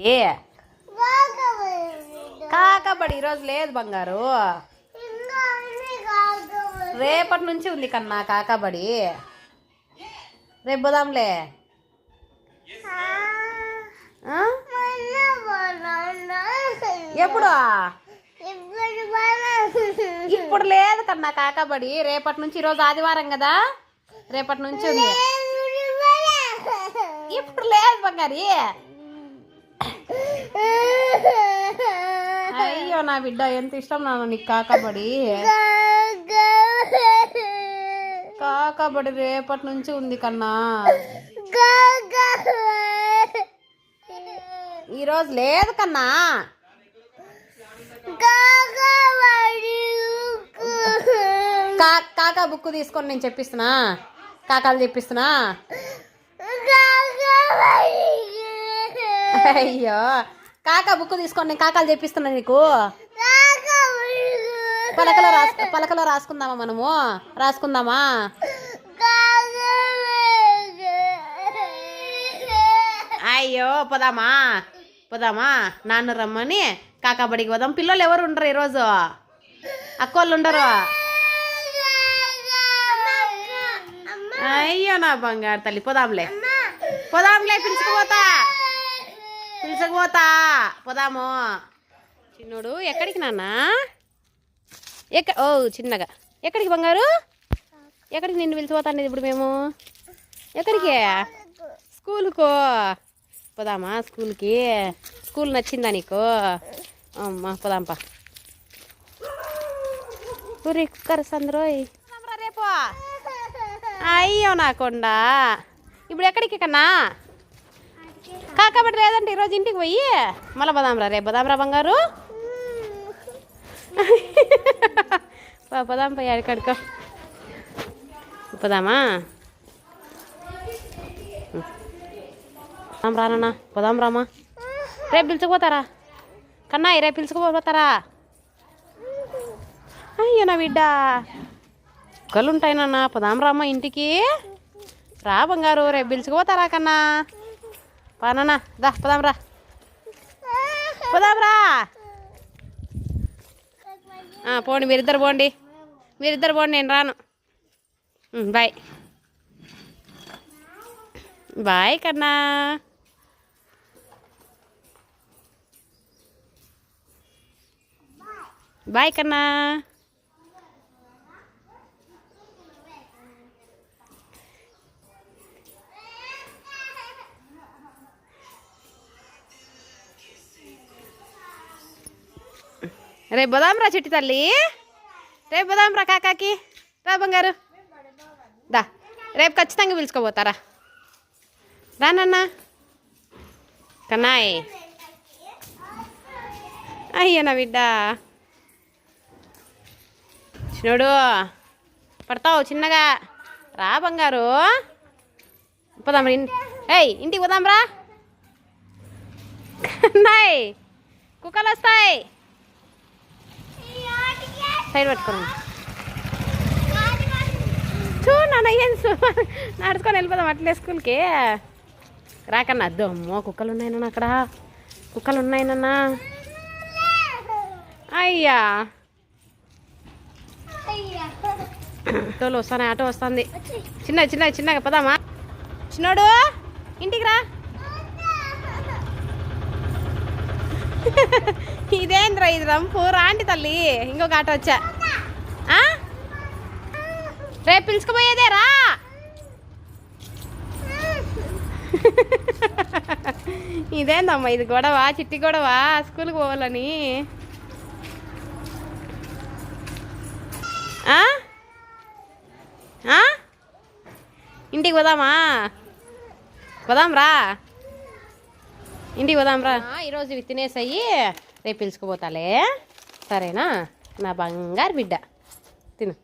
ఏ? కాకబడి ఈరోజు లేదు బంగారు. రేపటి నుంచి ఉంది కన్నా కాకబడి రేపు పోదాంలే? ఎప్పుడు? ఇప్పుడు లేదు కన్నా కాకబడి రేపటి నుంచి ఈరోజు ఆదివారం కదా? రేపటి నుంచి ఉంది. ఇప్పుడు లేదు బంగారి. అయ్యో నా బిడ్డ ఎంత ఇష్టం నాన్న నీకు కాకబడి. కాకబడి రేపటి నుంచి ఉంది కన్నా. ఈరోజు లేదు కన్నా. కా కాకా బుక్ తీసుకొని నేను చెప్పిస్తున్నా. కాకాలు చెప్పిస్తున్నా అయ్యో. కాకా బుక్ తీసుకొని నేను కాకాలు చెప్పిస్తున్నా నీకు. పలకలో రాసు పలకలో రాసుకుందామా మనము? రాసుకుందామా? అయ్యో పోదామా? పోదామా? నాన్న రమ్మని కాకాబడికి పోదాం. పిల్లలు ఎవరు ఉండరు ఈరోజు? అక్కోళ్ళు ఉండరు? అయ్యో నా బంగారు తల్లి పోదాంలే. పోదాంలే పిలుచుకుపోతా. పిలుచుకుపోతా. పోదాము. చిన్నోడు ఎక్కడికి నాన్న? ఎక్క ఓ చిన్నగా. ఎక్కడికి బంగారు? ఎక్కడికి నిన్ను పిలిచిపోతాండేది ఇప్పుడు మేము? ఎక్కడికి? స్కూల్కు. పోదామా స్కూల్కి? స్కూల్ నచ్చిందా నీకు? అమ్మా పోదాంపా ఊరి కుక్కర్ సంద్రోయ్. రేపు. అయ్యో నాకుండా ఇప్పుడు ఎక్కడికి కన్నా? కాకబడి లేదంటే ఈరోజు ఇంటికి పోయి మళ్ళీ బదాంరా రేపు బదాంరా బంగారు? పదాం పోయి అడికడుకో పదామా? పోదాం రానన్నా పోదాం రామా. రేపు పిలుచుకుపోతారా? కన్నా రేపు పిలుచుకుపోతారా? అయ్యో నా బిడ్డ. కుక్కలు ఉంటాయి నాన్న పోదాం ఇంటికి. రా బంగారు రేపు పిలుచుకుపోతారా కన్నా? పానన్నా దా పోదాం రా. పోండి మీరిద్దరు పోండి. మీరిద్దరు పోండి నేను రాను. బాయ్. బాయ్ కన్నా. బాయ్ కన్నా. రేపు బదాంరా చెట్టి తల్లి. రేపు బదాంరా కాకాకి. రా బంగారు. దా. రేపు ఖచ్చితంగా పిలుచుకోపోతారా? రానన్న కన్నాయ్. అయ్యో నా బిడ్డ. చిన్నోడు పడతావు చిన్నగా. రా బంగారు. పోదాం రా ఏయ్ ఇంటికి పోదాం రా. కన్నాయ్. కుక్కలు వస్తాయి సైడ్ పట్టుకోండి. చూ నాన్న ఏం నడుచుకొని వెళ్ళిపోదాం అట్లే స్కూల్కి. రాకన్నా అద్దు అమ్మో కుక్కలు ఉన్నాయి నాన్న అక్కడ. కుక్కలు ఉన్నాయి నాన్న. అయ్యా. ఆటోలు వస్తాయి ఆటో వస్తుంది. చిన్న చిన్న చిన్నగా పదామా? చిన్నోడు ఇంటికి రా. ఇదేంద్రా ఇది రంపు? రాండి తల్లి. ఇంకొక ఆట వచ్చా. ఆ? రేపు పిలుచుకుపోయేదే రా. ఇదేందమ్మా ఇది గొడవ చిట్టి గొడవ స్కూల్కి పోవాలని. ఆ? ఇంటికి పోదామా? పోదాం రా. ఇంటికి పోదాం రా. ఈరోజు ఇవి తినేసయ్యి రేపు పిలుచుకుపోతాలే. సరేనా? నా బంగారు బిడ్డ. తిను.